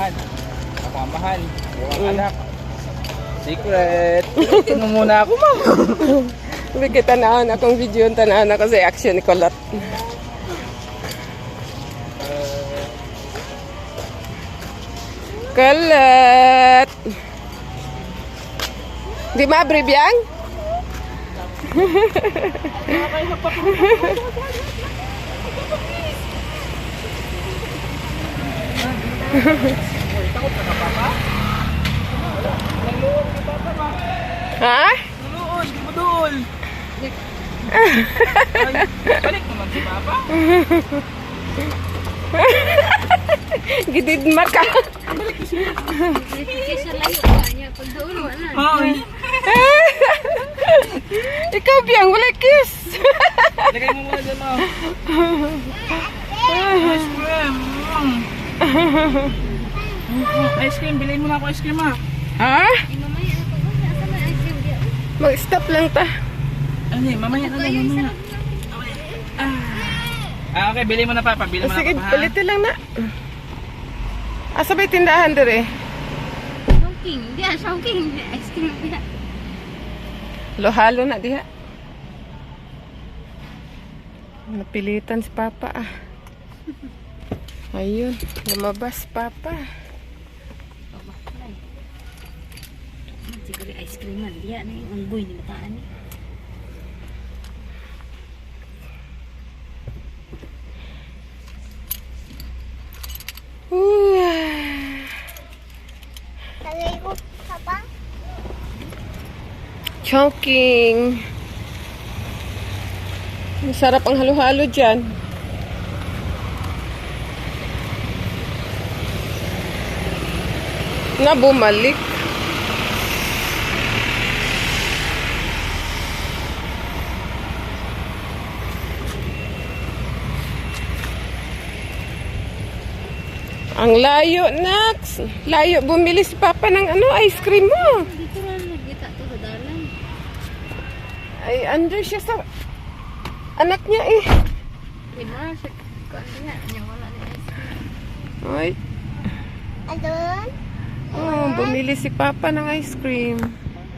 mahal. Napamahal. Yung anak. Secret. Mo muna ako, ma'am. Ko, tanaan akong video, tanaan ako sa action ni Colot. Colot! Di ma biyang? Ha? Doon, di mo doon. Balik naman si Papa. Gidid maka. Kaysa layo ka niya. Pag doon, wala. Ikaw biyang, wala kiss. Lagay mo muna dyan, ma'am. Ice cream. Ice cream, bilhin mo na ako ice cream, ha? Ha? Mamaya ako. Asa na ice cream dia? Mag-stop lang ta. Ano eh, mamaya na lang, mamaya. Ah, okay, bilhin mo na, Papa. Bilhin mo Sige, na, Papa, ha? palitin lang na. Asa ba yung tindahan dire? Showking. Dia, showking. Ice cream dia. Lohalo na diha. Napilitan si Papa ah. Ayun, lumabas Papa. Siguro ice cream man. Dia na yung unggoy ni bataan ni. Chowking. Masarap ang halo-halo dyan. Na bumalik. Ang layo, Nax. Layo, bumili si Papa ng ano, ice cream mo. Dito lang nagkita to sa dalan. Ay, under siya sa anak niya eh. Di ba? Sa kuan dia. Nya wala ni ice cream. Ay. Oh, bumili si Papa ng ice cream.